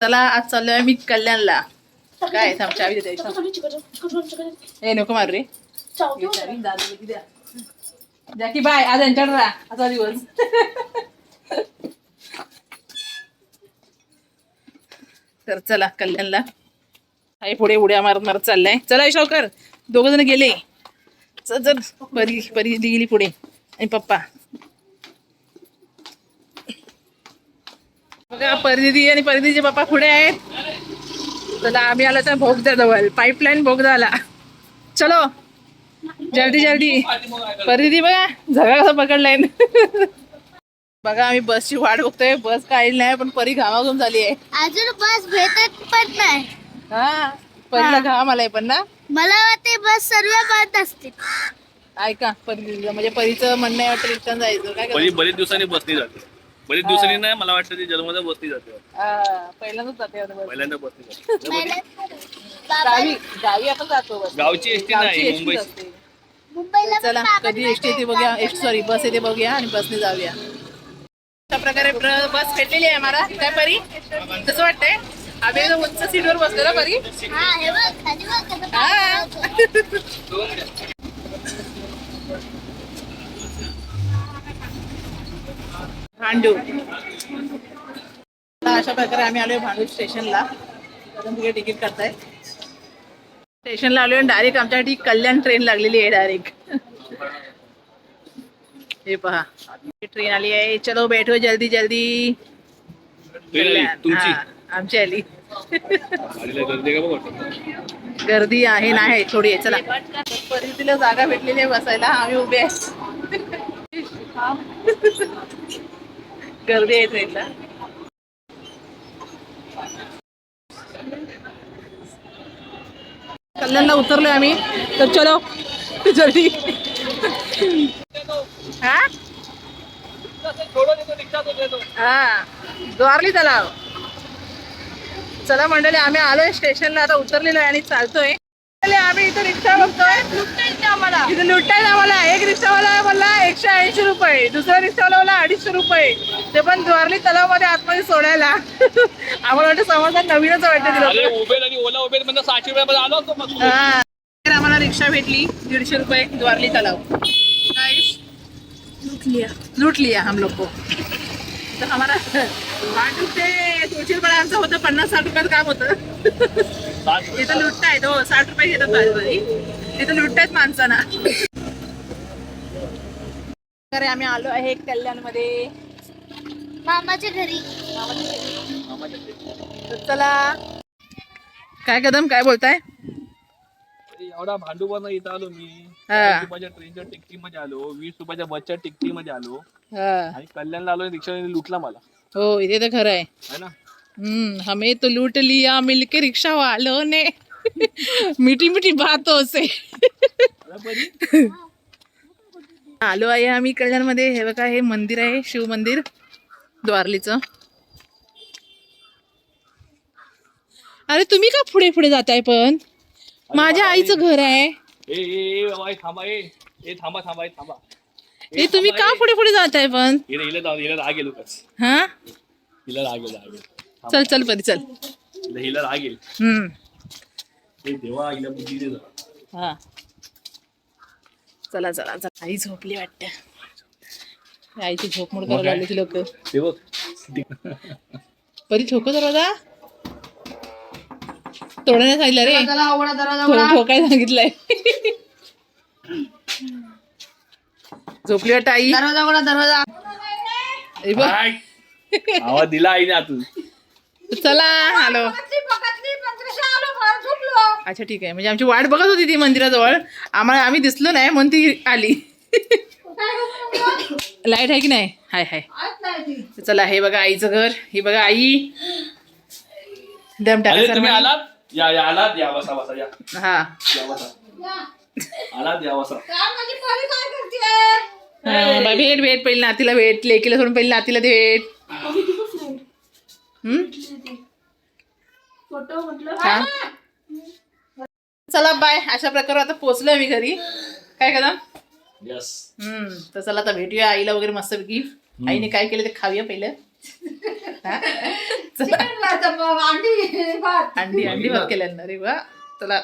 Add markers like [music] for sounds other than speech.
चला आज चाललोय आम्ही कल्याणला. काय थांब चावी देते ए नको मार रे. घे चावी, दादाला की द्या. द्या की बाय आज यांच्याकडे राहा असा दिवस. तर चला कल्याणला. आई पुढे उड्या मारत मारत चाललाय. चला शौकर दोघ जण गेले. चल चल परी परी गेली पुढे. आणि पप्पा. बघा परिदिदी आणि परिदिचे पप्पा पुढे आहेत. चला आम्ही आलो तर भोगदा जवळ पाईपलाईन भोगदा आला चलो. जल्दी जल्दी. परिदिदी बघा झगा कसा पकडलाय. बघा आम्ही बसची वाट बघतोय. बस काही नाही पण परी घामाघूम झाली आहे अजून बस भेटत पण नाही. हा? परीला घाम आलाय पण ना? मला वाटते बस सर्व बंद असतील. ऐका परी म्हणजे परीचं म्हणणं आहे वाटतं रिक्षाने जायचं. काय? बरेच दिवसांनी बसनी जाते. बरेच दिवसांनी नाही मला वाटतं ती जन्मदा बसनी जाते. हा, पहिल्यांदाच जाते आता बस. पहिल्यांदा बसनी जाते. बाबा गावी गावी आपण जातो बस. गावची एसटी नाही एसटी मुंबईची. असते. मुंबईला पण चला कधी एसटी येते बघूया. एसटी सॉरी बस येते बघूया आणि बसने जाऊया. अशा प्रकारे प्र- बस भेटलेली आहे आम्हाला काय परी. कसं वाटतंय? आम्ही एकदम उंच सीटवर बसलो ना परी. हा हे बघ खाली बघ कसं हा. पाणी [laughs] भांडू. अशा प्रकारे आम्ही आलोय भांडू स्टेशनला. तिकडे तिकीट काढताय. स्टेशनला आलोय डायरेक्ट आमच्यासाठी कल्याण ट्रेन लागलेली आहे डायरेक्ट हे पहा. ट्रेन आली आहे. चलो बैठो जल्दी जल्दी. हा, आमची आली. गर्दी आहे नाही थोडी आहे. चला. परिस्थितीला जागा भेटलेली आहे बसायला. आम्ही उभे आहे. गर्दी आहे ट्रेनला कल्याणला उतरलोय आम्ही. तर चलो जल्दी. हा? हा. द्वारली तलाव. चला मंडळी आम्ही आलोय स्टेशनला. आता उतरलेलो आहे आणि चालतोय. आम्ही इथे रिक्षा बघतोय. आम्हाला? इथे लुटायचं आम्हाला. एक रिक्षावाला एकशे ऐंशी रुपये दुसरा रिक्षावाला मला अडीचशे रुपये. ते पण द्वारली तलावमध्ये आतमध्ये सोडायला. [laughs] आम्हाला वाटतं समाजात नवीनच वाटतं उबेर आणि ओला उबेरमध्ये सहाशे रुपयामध्ये आलो होतो मग. हा. तर आम्हाला रिक्षा भेटली दीडशे रुपये द्वारली तलाव. गाइस लूट लिया. लूट लिया हम लोग को. तर आम्हाला भांडूप ते आमचं होतं पन्नास साठ रुपयाचं काम होतं. इथं लुटतायत हो साठ रुपये घेतात इथं लुटतायत माणसांना. अरे आम्ही आलो आहे कल्याणमध्ये मामाच्या घरी. चला. काय कदम काय बोलताय? एवढा भांडूपणा इथं आलो मी. हा. ट्रेनच्या टिकटी मध्ये आलो वीस रुपयाच्या बसच्या टिकटी मध्ये आलो. हा. आणि कल्याणला आलो रिक्षाने लुटला मला. हो इथे तर खरं आहे. है ना? हम्म हमें तो लूट लिया मिलके रिक्शा वालों ने. [laughs] मीठी मीठी बातों से. अरे बरी. [laughs] आलो आहे आम्ही कल्याणमध्ये. हे बघा हे मंदिर आहे शिव मंदिर. द्वारलीचं. अरे तुम्ही का पुढे पुढे जाताय पण? माझ्या आईचं घर आहे. हे तुम्ही का पुढे पुढे जाताय पण? राग येईल कस हा? चल चल परी चल. हिला- राग येईल. हा. चला चला चला. आई झोपली वाटतं. आईची झोप मोड करायला लागली लोक. ते बघ. परी ठोको दरवाजा तोडण्यात सांगितलं रे. ठो- ठोकाय सांगितलंय. झोपली वाटतं आई. काय? आवाज दिला आईने आतून. चला हॅलो. अच्छा ठीक आहे. म्हणजे आमची वाट बघत होती ती मंदिराजवळ. आम्हाला आम्ही दिसलो नाही म्हणून ती आली. लाइट आहे की नाही? हाय हाय. चला हे बघा आईचं घर. ही बघा आई. दम अरे तुम्ही टाका आलात? या या आलात? या बसा बसा या. हा. या बसा. आलात? या बसा. बाई, भेट भेट. पहिली नातीला भेट लेकीला सोडून पहिली नातीला भेट. हम्म? हा? चला बाय अशा प्रकारे आता पोचलोय मी घरी. काय कदम? यस हम्म तर चला आता भेटूया आईला वगैरे मस्तपैकी आईने काय केलं ते खाऊया पहिलं. चला. अंडी अंडी भात केलेलं ना रे वा. चला.